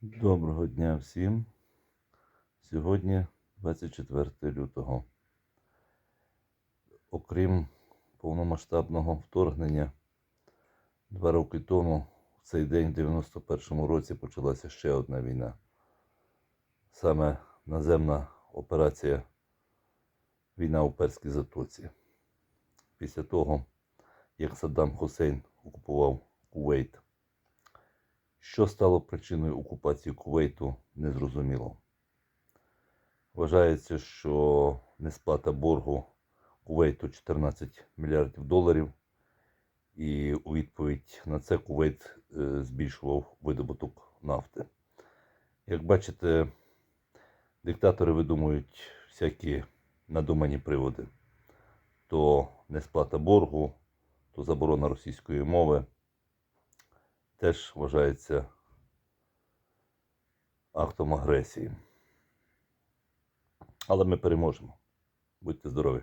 Доброго дня всім. Сьогодні 24 лютого. Окрім повномасштабного вторгнення, два роки тому, в цей день, в 91-му році, почалася ще одна війна. Саме наземна операція Війна у Перській затоці. Після того, як Саддам Хусейн окупував Кувейт. Що стало причиною окупації Кувейту, незрозуміло. Вважається, що несплата боргу Кувейту 14 мільярдів доларів, і у відповідь на це Кувейт е, збільшував видобуток нафти. Як бачите, диктатори видумують всякі надумані приводи: то несплата боргу, то заборона російської мови теж вважається актом агресії. Але ми переможемо. Будьте здорові!